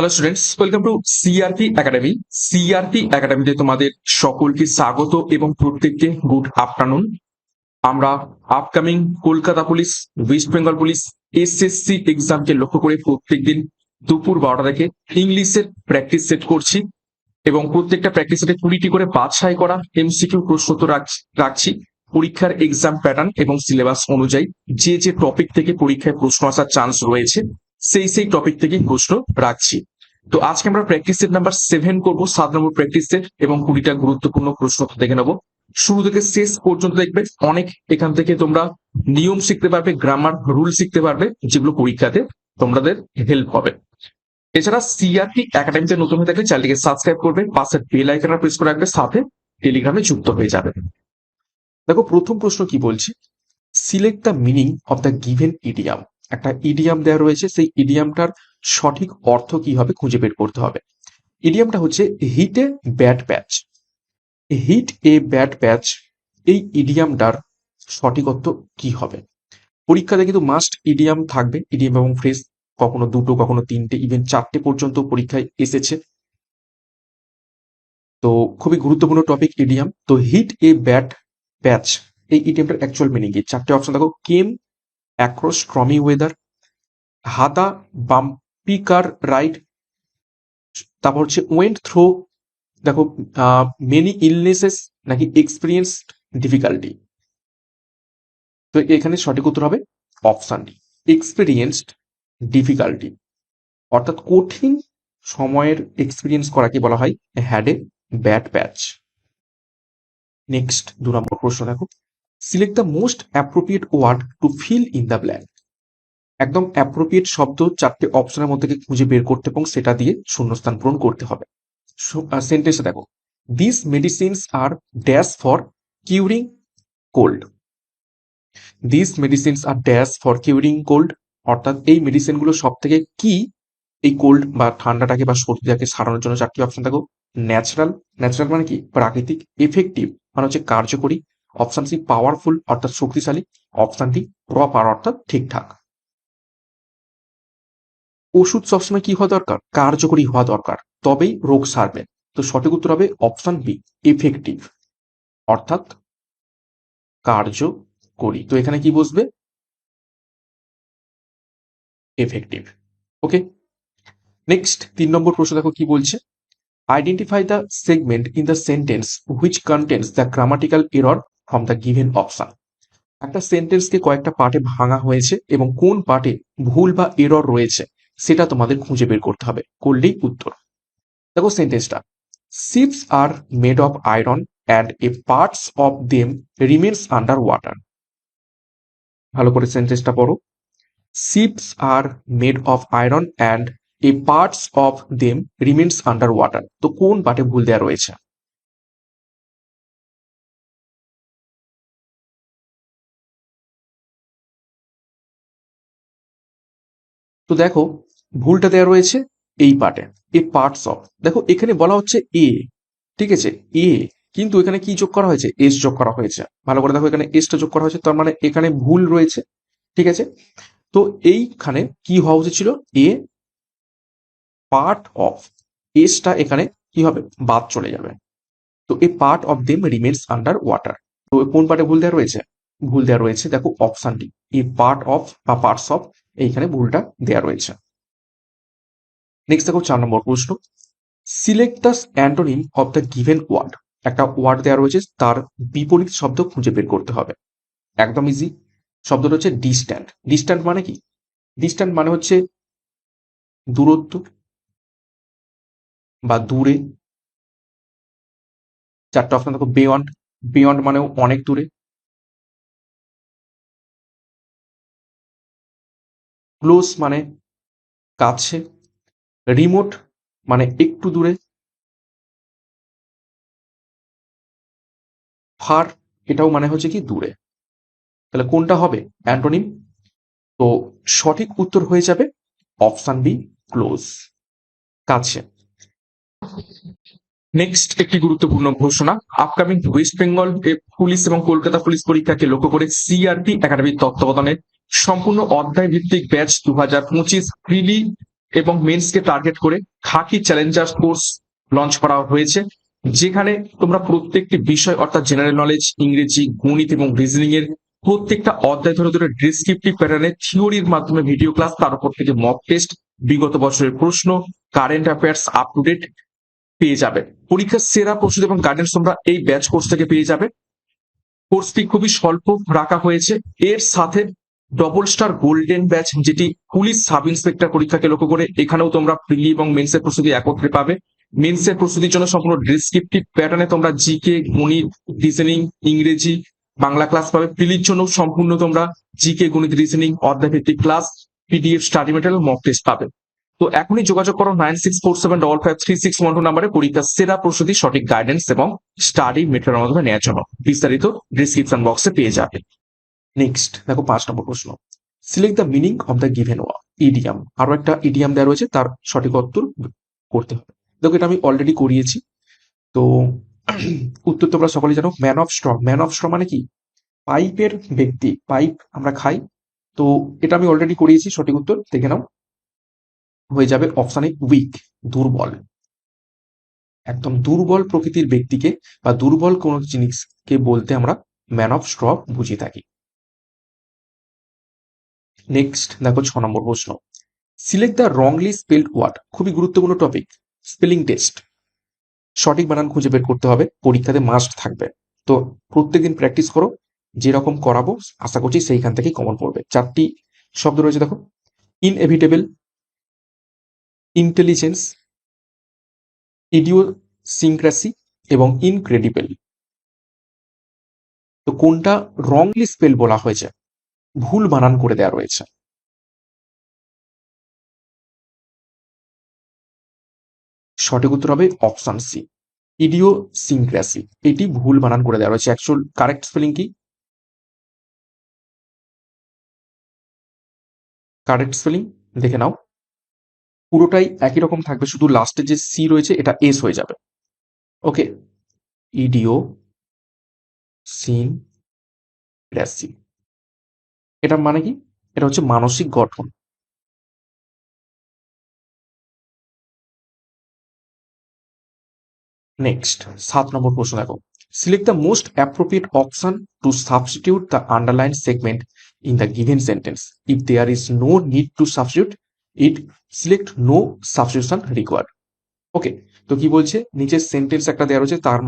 Hello students welcome to CRP academy CRP একাডেমিতে তোমাদের সকলকে স্বাগত এবং প্রত্যেককে গুড আফটারনুন আমরা upcoming Kolkata police West Bengal police SSC এক্সামকে লক্ষ্য করে প্রত্যেকদিন দুপুর বারোটা থেকে ইংলিশের প্র্যাকটিস সেট করছি এবং প্রত্যেকটা প্র্যাকটিস সেটে কুড়িটি করে বাছাই করা এমসিকিউ প্রশ্ন তো রাখছি। পরীক্ষার এক্সাম প্যাটার্ন এবং সিলেবাস অনুযায়ী যে যে টপিক থেকে পরীক্ষায় প্রশ্ন আসার চান্স রয়েছে সেই সেই টপিক থেকে প্রশ্ন রাখছি। তো আজকে আমরা প্র্যাকটিস সেট নাম্বার সেভেন করব, সাত নম্বর প্র্যাকটিস সেট এবং কুড়িটা গুরুত্বপূর্ণ প্রশ্ন দেখে নেব। শুরু থেকে শেষ পর্যন্ত দেখবে অনেক এখান থেকে তোমরা নিয়ম শিখতে পারবে গ্রামার রুল শিখতে পারবে, যেগুলো পরীক্ষাতে তোমাদের হেল্প হবে। এছাড়া সিআরটি একাডেমিতে নতুন হয়ে থাকলে চ্যানেলটিকে সাবস্ক্রাইব করবে পাশের বেল আইকনটা প্রেস করে রাখবে, সাথে টেলিগ্রামে যুক্ত হয়ে যাবে। দেখো, প্রথম প্রশ্ন কি বলছি? Select the meaning of the given idiom একটা ইডিয়াম দেওয়া রয়েছে, সেই ইডিয়ামটার সঠিক অর্থ কি হবে খুঁজে বের করতে হবে। ইডিয়ামটা হচ্ছে hit a bad patch hit a bad patch এই ইডিয়ামটার সঠিক অর্থ কি হবে? পরীক্ষাতে কিন্তু মাস্ট ইডিয়াম থাকবে। ইডিয়াম এবং ফ্রেজ কখনো দুটো, কখনো তিনটে ইভেন চারটে পর্যন্ত পরীক্ষায় এসেছে। তো খুবই গুরুত্বপূর্ণ টপিক ইডিয়াম তো হিট এ ব্যাট প্যাচ এই ইডিয়ামটার অ্যাকচুয়াল মিনিং কি? চারটে অপশন দেখো। কেম অ্যাক্রস স্ট্রমি ওয়েদার হাদা বাম্পিকার রাইড তারপর হচ্ছে ওয়েন্ট থ্রো দেখো মেনি ইলনেসেস নাকি এক্সপিরিয়েন্সড ডিফিকাল্টি তো এখানে সঠিক উত্তর হবে অপশন ডি এক্সপিরিয়েন্সড ডিফিকাল্টি অর্থাৎ কঠিন সময়ের এক্সপিরিয়েন্স করাকে বলা হয়? Had a bad patch next দু নম্বর প্রশ্ন দেখো। Select the most appropriate word to fill in the blank একদম অ্যাপ্রোপ্রিয়েট শব্দ চারটে অপশনের মধ্যে খুঁজে বের করতে এবং সেটা দিয়ে শূন্যস্থান পূরণ করতে হবে। সেন্টেন্সে দেখো। This medicines are dash for curing cold this medicines are dash for curing cold অর্থাৎ এই মেডিসিনগুলো সব থেকে কি এই কোল্ড বা ঠান্ডাটাকে বা সর্দিটাকে সারানোর জন্য চারটি অপশন দেখো। ন্যাচারাল ন্যাচারাল মানে কি? প্রাকৃতিক। এফেক্টিভ মানে হচ্ছে কার্যকরী। অপশন সি পাওয়ারফুল অর্থাৎ শক্তিশালী। অপশন ডি প্রপার অর্থাৎ ঠিকঠাক। ওষুধ সবসময় কি হওয়া দরকার? কার্যকরী হওয়া দরকার। তবেই রোগ সারবে। তো সঠিক উত্তর হবে অপশন বি এফেক্টিভ অর্থাৎ কার্যকরী। তো এখানে কি বসবে? এফেক্টিভ ওকে? নেক্সট তিন নম্বর প্রশ্ন দেখো কি বলছে? Identify the segment in the sentence which contents the grammatical error from the given option একটা সেন্টেন্সকে কয়েকটা পার্টে ভাঙা হয়েছে এবং কোন পার্টে ভুল বা এরর রয়েছে, সেটা তোমাদের খুঁজে বের করতে হবে। করলেই উত্তর। দেখো সেন্টেন্সটা ships are made of iron and a parts of them remains under water ভালো করে সেন্টেন্সটা পড়ো। Ships are made of iron and a parts of them remains under water তো কোন পার্টে ভুল দেওয়া রয়েছে? তো দেখো, ভুলটা দেওয়া রয়েছে এই পার্টে এ পার্টস অফ দেখো, এখানে বলা হচ্ছে এ ঠিক আছে? এ কিন্তু এখানে কি যোগ করা হয়েছে? এস যোগ করা হয়েছে। ভালো করে দেখো, এখানে এসটা যোগ করা হয়েছে, তার মানে এখানে ভুল রয়েছে, ঠিক আছে? তো এইখানে কি হওয়া উচিত ছিল? এ পার্ট অফ এসটা এখানে কি হবে? বাদ চলে যাবে। তো a part of them remains under water তো কোন পার্টে ভুল দেওয়া রয়েছে? ভুল দেওয়া রয়েছে, দেখো অপশানটি এ পার্ট অফ বা পার্টস অফ এইখানে ভুলটা দেয়া রয়েছে। নেক্সট দেখো চার নম্বর প্রশ্ন। Select the antonym of the given word একটা ওয়ার্ড দেওয়া রয়েছে, তার বিপরীত শব্দ খুঁজে বের করতে হবে। একদম ইজি শব্দটা হচ্ছে ডিস্ট্যান্ট ডিস্ট্যান্ট মানে কি? ডিস্ট্যান্ট মানে হচ্ছে দূরত্ব বা দূরে। চারটা অপশন দেখো বিয়ন্ড বিয়ন্ড মানেও অনেক দূরে। ক্লোজ মানে কাছে, রিমোট মানে একটু দূরে, ফার এটাও মানে হচ্ছে কি দূরে। তাহলে কোনটা হবে? অ্যান্টোনিম। তো সঠিক উত্তর হয়ে যাবে অপশন বি, ক্লোজ, কাছে। নেক্সট একটি গুরুত্বপূর্ণ ঘোষণা। আপকামিং ওয়েস্ট বেঙ্গল পুলিশ এবং কলকাতা পুলিশ পরীক্ষাকে লক্ষ্য করে সিআরপি একাডেমির তত্ত্বাবধানে সম্পূর্ণ অধ্যায় ভিত্তিক ব্যাচ দু হাজার পঁচিশ প্রিলি এবং মেন্সকে টার্গেট করে খাকি চ্যালেঞ্জার কোর্স লঞ্চ করা হয়েছে, যেখানে তোমরা প্রত্যেকটি বিষয় অর্থাৎ জেনারেল নলেজ ইংরেজি, গণিত এবং রিজনিং এর প্রত্যেকটা অধ্যায় ধরে ধরে ডিসক্রিপটিভ প্যাটার্নে থিওরির মাধ্যমে ভিডিও ক্লাস তার উপর থেকে মক টেস্ট বিগত বছরের প্রশ্ন current affairs up to date পেয়ে যাবে। পরীক্ষার সেরা প্রস্তুতি এবং গাইডেন্স তোমরা এই ব্যাচ কোর্স থেকে পেয়ে যাবে। কোর্সটি খুবই স্বল্প রাখা হয়েছে। এর সাথে ডবল স্টার গোল্ডেন ব্যাচ যেটি পুলিশ সাব ইন্সপেক্টর পরীক্ষাকে লক্ষ্য করে এখানেও তোমরা প্রিলি এবং মেন্সের প্রস্তুতি একত্রে পাবে। মেন্সের প্রস্তুতির জন্য সম্পূর্ণ ডিসক্রিপটিভ প্যাটার্নে তোমরা জিকে গণিত রিজনিং ইংরেজি, বাংলা ক্লাস পাবে। প্রিলির জন্য সম্পূর্ণ তোমরা জিকে গণিত রিজনিং অধ্যায় ভিত্তিক class PDF study material mock test পাবে। তো এখনই যোগাযোগ করো nine six four seven double five three six one two নাম্বারে পরীক্ষার সেরা প্রস্তুতি, সঠিক গাইডেন্স এবং স্টাডি মেটেরিয়াল মাধ্যমে নেওয়ার জন্য। বিস্তারিত ডিসক্রিপশন বক্সে পেয়ে যাবে। নেক্সট দেখো পাঁচ নম্বর প্রশ্ন। Select the meaning of the given ওয়া ইডিয়াম আরও একটা ইডিয়াম দেওয়া রয়েছে, তার সঠিক উত্তর করতে হবে। দেখো এটা আমি অলরেডি করিয়েছি। তো উত্তর তোমরা সকলে জানো man of straw man of straw মানে কি? পাইপের ব্যক্তি। পাইপ আমরা খাই। তো এটা আমি অলরেডি করিয়েছি, সঠিক উত্তর। দেখে নাও। হয়ে যাবে অপশানে উইক দুর্বল। একদম দুর্বল প্রকৃতির ব্যক্তিকে বা দুর্বল কোন জিনিসকে বলতে আমরা ম্যান অফ স্ট্র বুঝে থাকি। নেক্সট দেখো ছ নম্বর প্রশ্ন। Select the wrongly spelled word খুবই গুরুত্বপূর্ণ টপিক স্পেলিং টেস্ট সঠিক বানান খুঁজে বের করতে হবে, পরীক্ষাতে মাস্ট থাকবে। তো প্রত্যেকদিন প্র্যাকটিস করো, যেরকম করাবো, আশা করছি সেইখান থেকেই কমন পড়বে। চারটি শব্দ রয়েছে দেখো। ইনএভিটেবল ইন্টেলিজেন্স ইডিওসিনক্রাসি এবং ইনক্রেডিবল তো কোনটা রংলি স্পেল বলা হয়েছে? ভুল বানান করে দেওয়া রয়েছে। সঠিক উত্তর হবে অপশন সি ইডিওসিনক্রাসি এটি ভুল বানান করে দেওয়া রয়েছে। অ্যাকচুয়াল কারেক্ট স্পেলিং কি? কারেক্ট স্পেলিং দেখে নাও। পুরোটাই একই রকম থাকবে, শুধু লাস্টে যে সি রয়েছে, এটা এস হয়ে যাবে। ওকে ইডিও সিন গ্রাসি এটা মানে কি? এটা হচ্ছে মানসিক গঠন। নেক্সট সাত নম্বর প্রশ্ন দেখো। Select the most appropriate option to substitute the underline segment in the given sentence if there is no need to substitute it select no substitution required okay তো কি বলছে? নিচের সেন্টেন্স একটা দেওয়া রয়েছে, তার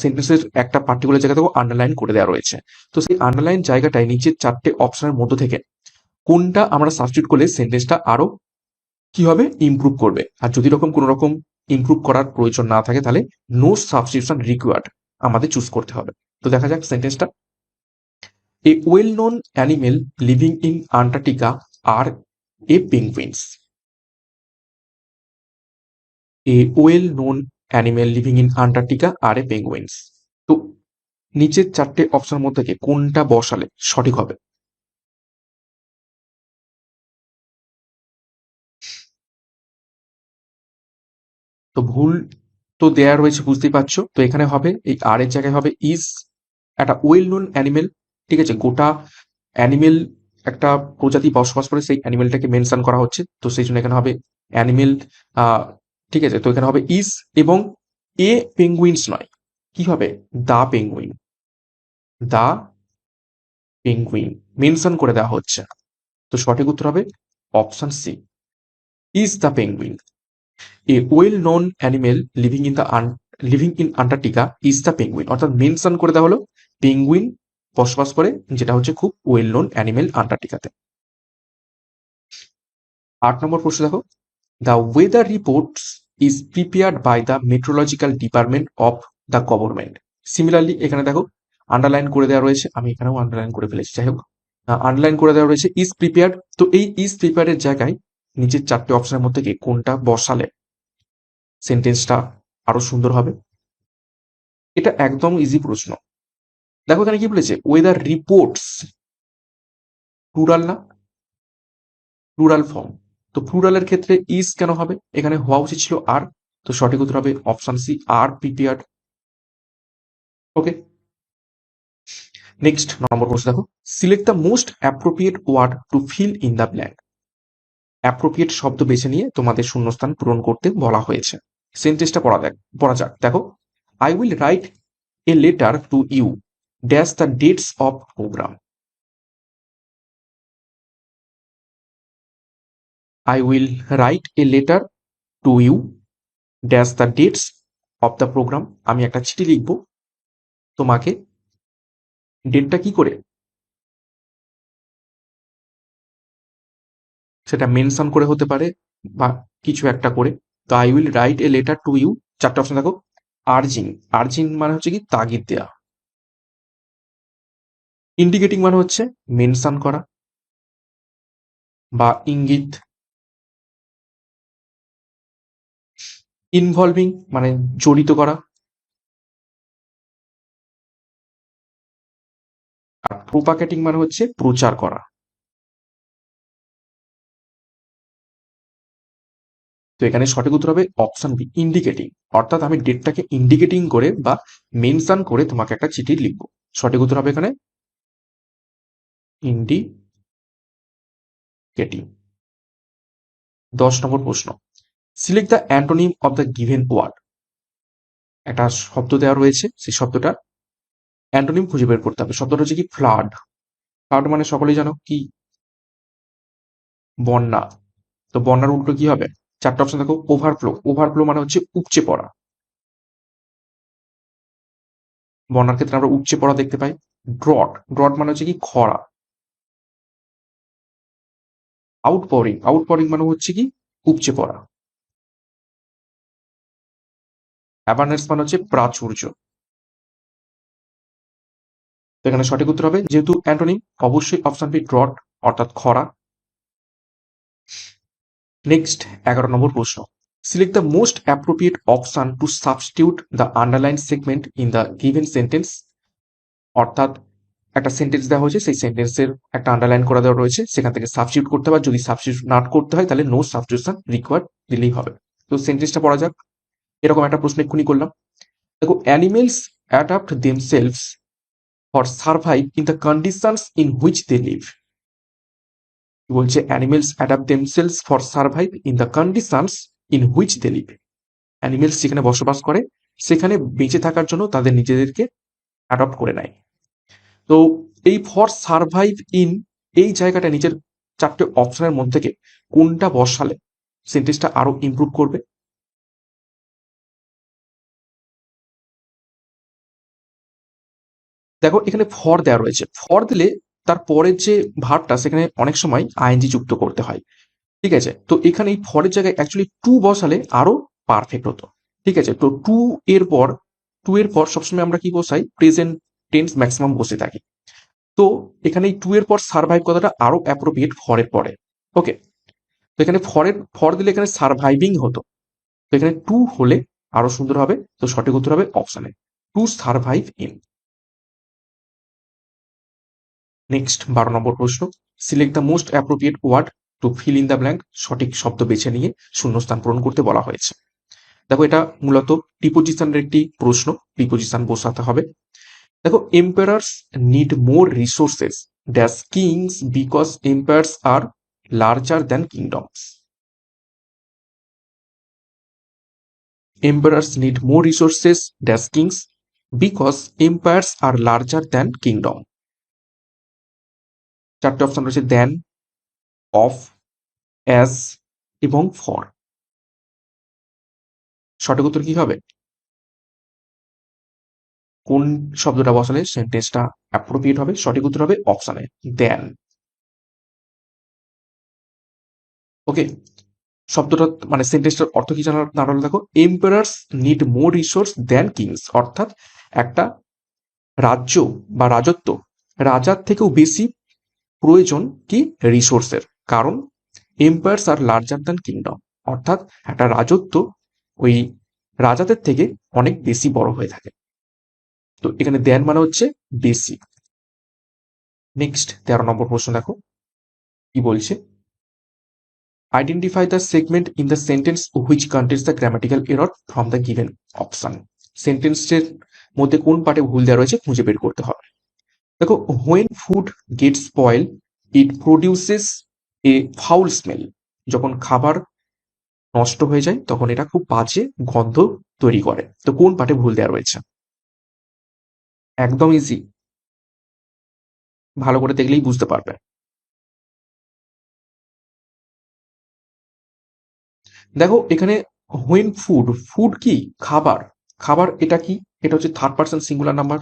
সেন্টেন্সের একটা পার্টিকুলার জায়গা থেকে আন্ডারলাইন করে দেওয়া রয়েছে। তো সেই আন্ডারলাইন জায়গাটায় নিচের চারটে অপশনের মধ্য থেকে কোনটা আমরা সাবস্টিটিউট করলে সেন্টেন্সটা আরও কি হবে? ইমপ্রুভ করবে। আর যদি রকম কোনো রকম ইমপ্রুভ করার প্রয়োজন না থাকে, তাহলে নো সাবস্টিটিউশন রিকোয়ার্ড আমাদের চুজ করতে হবে। তো দেখা যাক সেন্টেন্সটা a well known animal living in Antarctica are a penguins a well known animal living in Antarctica are a penguins তো নিচের চারটে অপশন মধ্যে থেকে কোনটা বসালে সঠিক হবে? তো ভুল তো দেয়া রয়েছে, বুঝতেই পারছ? তো এখানে হবে, এই আর এর জায়গায় হবে ইজ একটা ওয়েল নোন অ্যানিমেল ঠিক আছে? গোটা অ্যানিমেল একটা প্রজাতি বসবাস করে, সেই অ্যানিমেলটাকে মেনশন করা হচ্ছে। তো সেই জন্য এখানে হবে অ্যানিমেল ঠিক আছে? তো এখানে হবে ইজ এবং এ পেঙ্গুইনস নয়। কি হবে? The penguin the penguin mention করে দেওয়া হচ্ছে। তো সঠিক উত্তর হবে option C is the penguin a well known animal living in the living in Antarctica is the penguin অর্থাৎ মেনশন করে দেওয়া হলো পেঙ্গুইন বসবাস করে, যেটা হচ্ছে খুব ওয়েল নোন অ্যানিমেল আন্টার্কটিকাতে আট নম্বর প্রশ্ন দেখো। The weather reports is prepared by the metrological department of the government similarly এখানে দেখো আন্ডারলাইন করে দেওয়া রয়েছে, আমি এখানেও আন্ডারলাইন করে ফেলেছি, যাই হোক। আন্ডারলাইন করে দেওয়া রয়েছে ইজ প্রিপেয়ার্ড তো এই ইজ প্রিপেয়ার্ডের জায়গায় নিচের চারটে অপশনের মধ্যে থেকে কোনটা বসালে সেন্টেন্সটা আরও সুন্দর হবে। এটা একদম ইজি প্রশ্ন। দেখো এখানে কি বলেছে ওয়েদার রিপোর্টস প্লুরাল না? প্লুরাল ফর্ম তো প্লুরালের ক্ষেত্রে ইজ কেন হবে? এখানে হওয়া উচিত ছিল আর তো সঠিক উত্তর হবে option C are prepared okay next নম্বর প্রশ্ন দেখো। Select the most appropriate word to fill in the blank appropriate শব্দ বেছে নিয়ে তোমাদের শূন্যস্থান পূরণ করতে বলা হয়েছে। সেন্টেন্সটা পড়া দেখ, পড়া যাক। দেখো I will write a letter to you dash the dates of program I will write a letter to you. Dash the dates of the program আমি একটা চিঠি লিখব। তোমাকে ডেটটা কি করে? সেটা মেনশন করে হতে পারে বা কিছু একটা করে। তো I will write a letter to you চারটে অপশন দেখো। আর্জিং। আর্জিং মানে হচ্ছে কি? তাগিদ দেয়া। ইন্ডিকেটিং মানে হচ্ছে মেনশন করা। বা ইঙ্গিত ইনভলভিং মানে জড়িত করা। আর প্রোপাকেটিং মানে হচ্ছে প্রচার করা। তো এখানে সঠিক উত্তর হবে অপশন বি ইন্ডিকেটিং অর্থাৎ আমি ডেটটাকে ইন্ডিকেটিং করে বা মেনশন করে তোমাকে একটা চিঠি লিখব। সঠিক উত্তর হবে এখানে ইন্ডিকেটিং দশ নম্বর প্রশ্ন। Select the antonym of the given word একটা শব্দ দেওয়া রয়েছে, সেই শব্দটা অ্যান্টোনিম খুঁজে বের করতে হবে। শব্দটা হচ্ছে কি ফ্লাড ফ্লাড মানে সকলেই জানো কি? বন্যা। তো বন্যার উল্টো কি হবে? চারটা অপশন দেখো ওভারফ্লো ওভারফ্লো মানে হচ্ছে উপচে পড়া। বন্যার ক্ষেত্রে আমরা উপচে পড়া দেখতে পাই। ড্রট ড্রট মানে হচ্ছে কি খরা। আউটপোরিং আউটপোরিং মানে হচ্ছে কি উপচে পড়া। অ্যাবান্ডেন্স মানে হচ্ছে প্রাচুর্য। এখানে সঠিক উত্তর হবে যেহেতু অ্যান্টোনিম, অবশ্যই অপশন বি ড্রট অর্থাৎ খরা। নেক্সট এগারো নম্বর প্রশ্ন। Select the most appropriate option to substitute the underline segment in the given sentence অর্থাৎ একটা সেন্টেন্স দেওয়া হয়েছে, সেই সেন্টেন্সের একটা আন্ডারলাইন করা দেওয়া রয়েছে। সেখান থেকে সাবস্টিউট করতে হবে। যদি সাবস্টিউট না করতে হয়, তাহলে নো সাবস্টিটিউশন রিকোয়ার্ড দিলেই হবে। তো সেন্টেন্সটা পড়া যাক। এরকম একটা প্রশ্ন এক্ষুনি করলাম। দেখো animals adapt themselves for survive in the conditions in which they live বলছে? Animals adapt themselves for survive in the conditions in which they live animals যেখানে বসবাস করে, সেখানে বেঁচে থাকার জন্য তাদের নিজেদেরকে অ্যাডপ্ট করে নেয়। তো এই ফর সার্ভাইভ ইন এই জায়গাটা নিজের চারটে অপশনের মধ্যে থেকে কোনটা বসালে সেন্টেন্সটা আরও ইমপ্রুভ করবে। দেখো, এখানে ফর দেওয়া রয়েছে। ফর দিলে তার পরের যে ভাবটা সেখানে অনেক সময় আইএনজি যুক্ত করতে হয়। ঠিক আছে? তো এখানে এই ফরের জায়গায় অ্যাকচুয়ালি টু বসালে আরও পারফেক্ট হতো। ঠিক আছে? তো টু এর পর টু এর পর সবসময় আমরা কি বসাই? প্রেজেন্ট টেন্স ম্যাক্সিমাম বসে থাকি। তো এখানে এই টু এর পর সার্ভাইভ কথাটা আরও অ্যাপ্রোপ্রিয়েট ফরের পরে। ওকে তো এখানে ফরের ফর দিলে এখানে সার্ভাইভিং হতো। তো এখানে টু হলে আরও সুন্দর হবে। তো সঠিক উত্তর হবে অপশানে টু সার্ভাইভ ইন নেক্সট বারো নম্বর প্রশ্ন। Select the most appropriate word to fill in the blank সঠিক শব্দ বেছে নিয়ে শূন্যস্থান পূরণ করতে বলা হয়েছে। দেখো, এটা মূলত প্রিপোজিশনের একটি প্রশ্ন প্রিপোজিশন বসাতে হবে। দেখো empires need more resources dash kings because empires are larger than kingdoms empires need more resources dash kings because empires are larger than kingdom চারটে অপশন রয়েছে দেন অফ অ্যাজ এবং ফর সঠিক উত্তর কি হবে? কোন শব্দটা বসালে সেন্টেন্সটা অ্যাপ্রোপ্রিয়েট হবে? সঠিক উত্তর হবে অপশানে দেন ওকে শব্দটা মানে সেন্টেন্সটার অর্থ কি জানার দাঁড়াল দেখো? Empires need more resource than kings অর্থাৎ একটা রাজ্য বা রাজত্ব রাজার থেকেও বেশি প্রয়োজন কি? রিসোর্সের কারণ empires are larger than kingdom অর্থাৎ একটা রাজত্ব ওই রাজাদের থেকে অনেক বেশি বড় হয়ে থাকে। তো এখানে দেন মানে হচ্ছে বেশি। নেক্সট তেরো নম্বর প্রশ্ন দেখো। কি বলছে? Identify the segment in the sentence which contains the grammatical error from the given option সেন্টেন্সের মধ্যে কোন পার্টে ভুল দেওয়া রয়েছে খুঁজে বের করতে হবে। দেখো when food get spoil it produces a foul smell যখন খাবার নষ্ট হয়ে যায়, তখন এটা খুব বাজে গন্ধ তৈরি করে। তো কোন পার্টে ভুল দেওয়া রয়েছে? একদম ইজি ভালো করে দেখলেই বুঝতে পারবে। দেখো, এখানে হুইন ফুড ফুড কি? খাবার। খাবার এটা কি? এটা হচ্ছে থার্ড পার্সন সিঙ্গুলার নাম্বার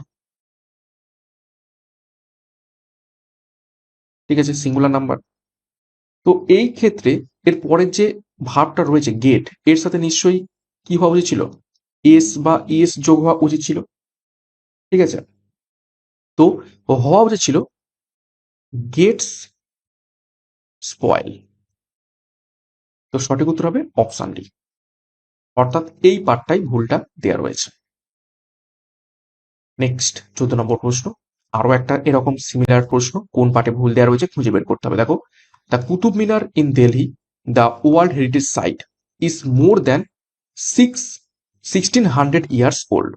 ঠিক আছে সিঙ্গুলার নাম্বার তো এই ক্ষেত্রে এর পরের যে ভাবটা রয়েছে গেটের সাথে নিশ্চয়ই কি হওয়া উচিত ছিল? এস বা ইএস যোগ হওয়া উচিত ছিল। ঠিক আছে? তো হওয়া উচিত ছিল গেটস স্পয়েল তো সঠিক উত্তর হবে অপশন ডি অর্থাৎ এই পার্টটাই ভুলটা দেওয়া রয়েছে। নেক্সট চোদ্দ নম্বর প্রশ্ন। আরও একটা এরকম সিমিলার প্রশ্ন, কোন পার্টে ভুল দেওয়া রয়েছে খুঁজে বের করতে হবে। দেখো the Qutub Minar in Delhi the world heritage site is more than six sixteen hundred years old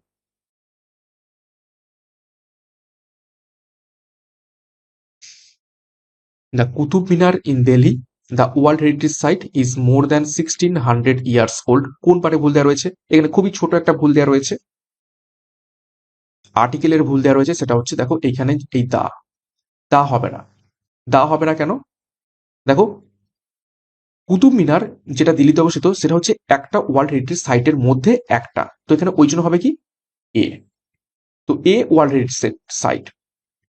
the Qutub Minar in Delhi the world heritage site is more than sixteen hundred years old কোন পার্টে ভুল দেওয়া রয়েছে? এখানে খুবই ছোট একটা ভুল দেওয়া রয়েছে। আর্টিকেলের ভুল দেওয়া রয়েছে, সেটা হচ্ছে, দেখো, এইখানে এই দা। দা হবে না। দা হবে না কেন? দেখো, কুতুব মিনার যেটা দিল্লিতে অবস্থিত, সেটা হচ্ছে একটা ওয়ার্ল্ড হেরিটেজ সাইটের মধ্যে একটা। তো এখানে ওই জন্য হবে কি? এ। তো A world heritage site.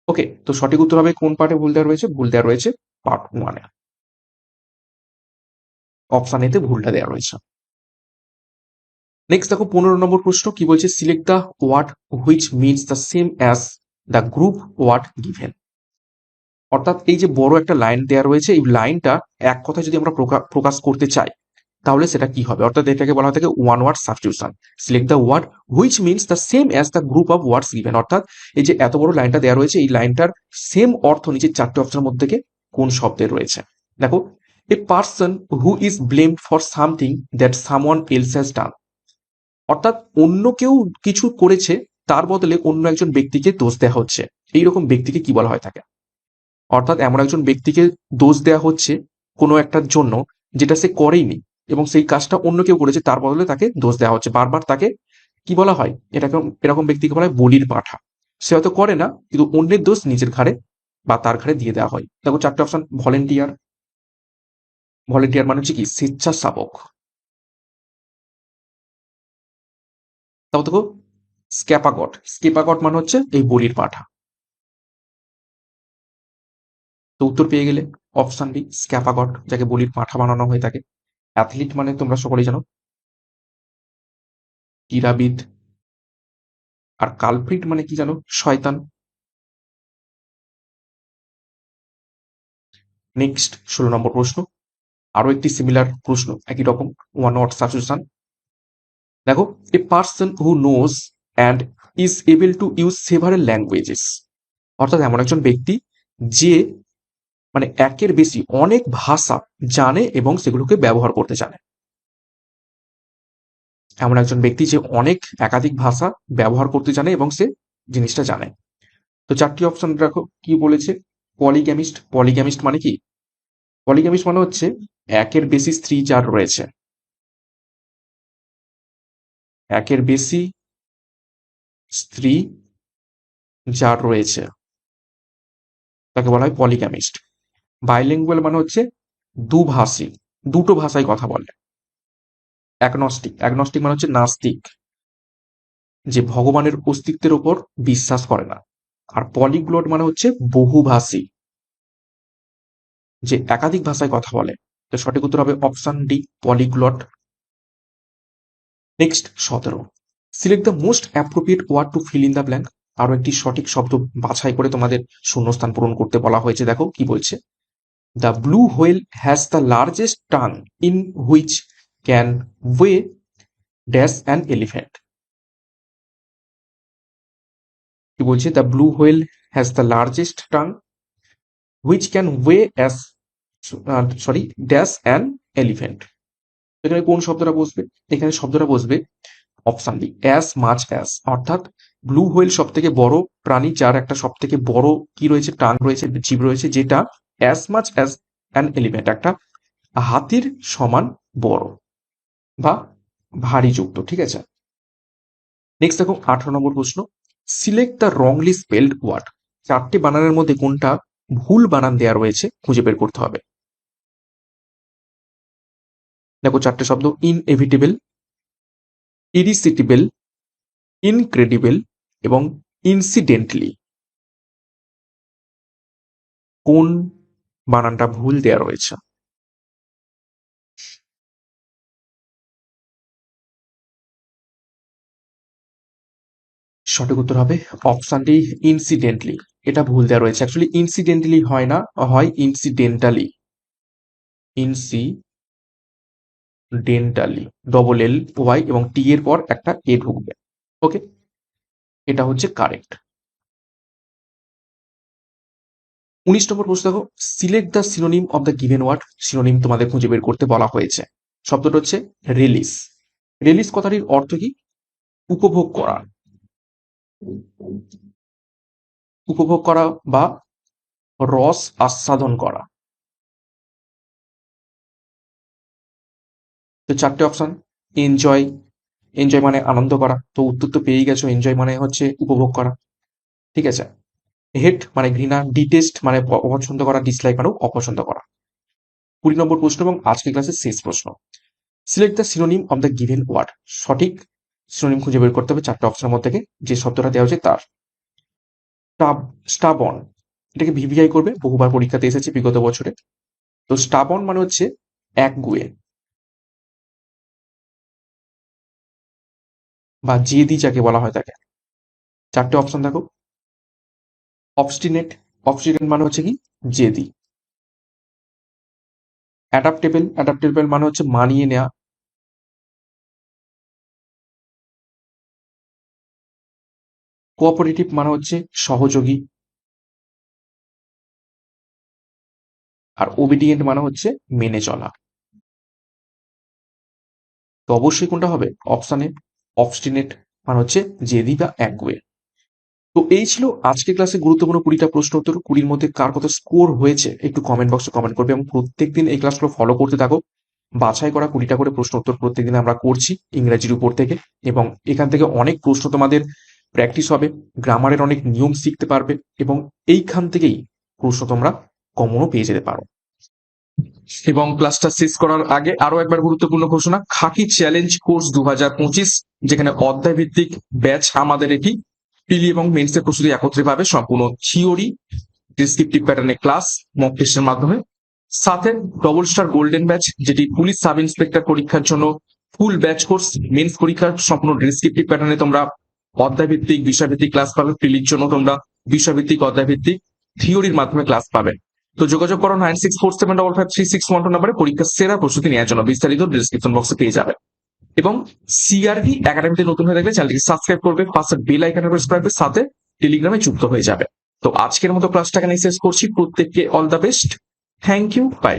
Okay, তো সঠিক উত্তর হবে কোন পার্টে ভুল দেওয়া রয়েছে? ভুল দেওয়া রয়েছে পার্ট ওয়ানে। অপশন এতে ভুলটা দেওয়া রয়েছে। নেক্সট দেখো পনেরো নম্বর প্রশ্ন কি বলছে select the word which means the same as the group word given অর্থাৎ এই যে বড় একটা লাইন দেওয়া রয়েছে, এই লাইনটা এক কথায় যদি আমরা প্রকা- প্রকাশ করতে চাই, তাহলে সেটা কি হবে? অর্থাৎ এটাকে বলা থাকে one word substitution select the word which means the same as the group of words given অর্থাৎ এই যে এত বড় লাইনটা দেওয়া রয়েছে, এই লাইনটার সেম অর্থ নিচে চারটে অপশনের মধ্যে থেকে কোন শব্দের রয়েছে? দেখো a person who is blamed for something that someone else has done অর্থাৎ অন্য কেউ কিছু করেছে, তার বদলে অন্য একজন ব্যক্তিকে দোষ দেওয়া হচ্ছে। এইরকম ব্যক্তিকে কি বলা হয় থাকে অর্থাৎ এমন একজন ব্যক্তিকে দোষ দেওয়া হচ্ছে কোনো একটার জন্য যেটা সে করেইনি এবং সেই কাজটা অন্য কেউ করেছে, তার বদলে তাকে দোষ দেওয়া হচ্ছে। বারবার তাকে কি বলা হয়? এটাকে এরকম ব্যক্তিকে বলা হয় বলির পাঠা। সে হয়তো করে না, কিন্তু অন্যের দোষ নিজের ঘাড়ে বা তার ঘাড়ে দিয়ে দেওয়া হয়। দেখো চারটে অপশন ভলেন্টিয়ার ভলেন্টিয়ার মানে হচ্ছে কি? স্বেচ্ছাসেবক। তারপর দেখো স্ক্যাপাগট স্কেপাগট। মানে হচ্ছে এই বলির পাঠা। তো উত্তর পেয়ে গেলে অপশন বি স্ক্যাপাগট যাকে বলির পাঠা বানানো হয়ে থাকে। অ্যাথলিট মানে তোমরা সকলেই জানো। ক্রীড়াবিদ আর কালপ্রিট মানে কি জানো? শয়তান। নেক্সট ষোলো নম্বর প্রশ্ন। আরও একটি সিমিলার প্রশ্ন, একই রকম ওয়ান ওয়ার্ড সাবস্টিটিউশন দেখো a person who knows and is able to use several languages অর্থাৎ এমন একজন ব্যক্তি যে মানে একের বেশি অনেক ভাষা জানে এবং সেগুলোকে ব্যবহার করতে জানে। এমন একজন ব্যক্তি যে অনেক একাধিক ভাষা ব্যবহার করতে জানে এবং সে জিনিসটা জানে। তো চারটি অপশন রাখো কি বলেছে? পলিগ্যামিস্ট পলিগ্যামিস্ট মানে কি? পলিগ্যামিস্ট মানে হচ্ছে একের বেশি স্ত্রী যার রয়েছে। একের বেশি স্ত্রী যার রয়েছে, তাকে বলা হয় পলিগ্যামিস্ট বাইলিঙ্গুয়াল মানে হচ্ছে দুভাষী, দুটো ভাষায় কথা বলে। অ্যাগনস্টিক অ্যাগনস্টিক মানে হচ্ছে নাস্তিক, যে ভগবানের অস্তিত্বের ওপর বিশ্বাস করে না। আর পলিগ্লট মানে হচ্ছে বহুভাষী, যে একাধিক ভাষায় কথা বলে। তো সঠিক উত্তর হবে অপশন ডি পলিগ্লট নেক্সট সতেরো। Select the most appropriate word to fill in the blank আরও একটি সঠিক শব্দ বাছাই করে তোমাদের শূন্যস্থান পূরণ করতে বলা হয়েছে। দেখো, কি বলছে? The blue whale has the largest tongue in which can weigh dash an elephant কি বলছে? The blue whale has the largest tongue which can weigh as sorry dash an elephant এখানে কোন শব্দটা বসবে? এখানে শব্দটা বসবে অপশন ডি অ্যাস মাছ অ্যাস অর্থাৎ ব্লু হোয়েল সব থেকে বড় প্রাণী, যার একটা সব থেকে বড় কি রয়েছে? টাং রয়েছে, জীব রয়েছে, যেটা as much as an elephant একটা হাতির সমান বড় বা ভারী যুক্ত, ঠিক আছে? নেক্সট দেখো, আঠারো নম্বর প্রশ্ন select the wrongly spelled word চারটি বানানের মধ্যে কোনটা ভুল বানান দেওয়া রয়েছে খুঁজে বের করতে হবে। দেখো চারটে শব্দ ইনএভিটেবল ইরিসিটিবল ইনক্রেডিবল এবং ইনসিডেন্টলি কোন বানানটা ভুল দেওয়া রয়েছে? সঠিক উত্তর হবে অপশনটি ইনসিডেন্টলি এটা ভুল দেওয়া রয়েছে। অ্যাকচুয়ালি ইনসিডেন্টলি হয় না, হয় incidentally incidentally double L Y এবং টি এর পর একটা এ ঢুকবে। ওকে এটা হচ্ছে কারেক্ট উনিশ নম্বর প্রশ্ন দেখো select the synonym of the given word synonym তোমাদের খুঁজে বের করতে বলা হয়েছে। শব্দটা হচ্ছে রিলিজ রিলিজ কথাটির অর্থ কি? উপভোগ করা। উপভোগ করা বা রস আস্বাদন করা। চারটে অপশন এনজয় এনজয় মানে আনন্দ করা। তো উত্তর তো পেয়েই গেছো এনজয় মানে হচ্ছে উপভোগ করা। ঠিক আছে? হেট মানে ঘৃণা ডিটেস্ট মানে অপছন্দ করা ডিসলাইক মানে অপছন্দ করা। কুড়ি নম্বর প্রশ্ন এবং আজকের ক্লাসের শেষ প্রশ্ন। Select the synonym of the given word সঠিক সিনোনিম খুঁজে বের করতে হবে চারটে অপশনের মধ্যে থেকে, যে শব্দটা দেওয়া হয়েছে তার। স্টাবন এটাকে ভিভিআই করবে, বহুবার পরীক্ষাতে এসেছে বিগত বছরে। তো স্টাবন মানে হচ্ছে এক বা জেদি যাকে বলা হয় তাকে। চারটে অপশন দেখো। অবস্টিনেট অবস্টিনেট মানে হচ্ছে কি? জেদি অ্যাডাপ্টেবল অ্যাডাপ্টেবল মানে হচ্ছে মানিয়ে নেওয়া কোঅপারেটিভ মানে হচ্ছে সহযোগী। আর ওবিডিয়েন্ট মানে হচ্ছে মেনে চলা। তো অবশ্যই কোনটা হবে? অপশানে অবস্টিনেট মানে হচ্ছে জেদি বা একগুয়ে। তো এই ছিল আজকে ক্লাসে গুরুত্বপূর্ণ কুড়িটা প্রশ্ন উত্তর। কুড়ির মধ্যে কার কত স্কোর হয়েছে একটু কমেন্ট বক্সে কমেন্ট করবে এবং প্রত্যেকদিন এই ক্লাসগুলো ফলো করতে থাকো। বাছাই করা কুড়িটা করে প্রশ্ন উত্তর প্রত্যেকদিন আমরা করছি ইংরেজির উপর থেকে এবং এখান থেকে অনেক প্রশ্ন তোমাদের প্র্যাকটিস হবে গ্রামারের অনেক নিয়ম শিখতে পারবে এবং এইখান থেকেই প্রশ্ন তোমরা কমনও পেয়ে যেতে পারো। এবং ক্লাসটা শেষ করার আগে আরও একবার গুরুত্বপূর্ণ ঘোষণা, খাকি চ্যালেঞ্জ কোর্স দুহাজার পঁচিশ, যেখানে অধ্যায় ভিত্তিক ব্যাচ আমাদের এটি পিলি এবং মেন্সের প্রস্তুতি একত্রে পাবে সম্পূর্ণ থিওরি ডিসক্রিপটিভ প্যাটার্নে ক্লাস মক টেস্টের মাধ্যমে। সাথে ডবল স্টার গোল্ডেন ব্যাচ যেটি পুলিশ সাব ইন্সপেক্টর পরীক্ষার জন্য ফুল ব্যাচ কোর্স মেন্স পরীক্ষার সম্পূর্ণ ডিসক্রিপটিভ প্যাটার্নে তোমরা অধ্যায় ভিত্তিক বিষয়ভিত্তিক ক্লাস পাবে। প্রিলির জন্য তোমরা বিষয়ভিত্তিক অধ্যায় ভিত্তিক থিওরির মাধ্যমে ক্লাস পাবে। তো যোগাযোগ করো nine six four seven double five three six one two নাম্বারে পরীক্ষার সেরা প্রস্তুতি নেওয়ার জন্য বিস্তারিত ডিসক্রিপশন বক্সে পেয়ে যাবে। এবং সিআরভি একাডেমিতে নতুন হয়ে থাকলে চ্যানেলটি সাবস্ক্রাইব করবে, পাশে বেল আইকনে প্রেস করবে, সাথে টেলিগ্রামে যুক্ত হয়ে যাবে। তো আজকের মতো ক্লাসটা এখানে শেষ করছি। প্রত্যেককে all the best thank you bye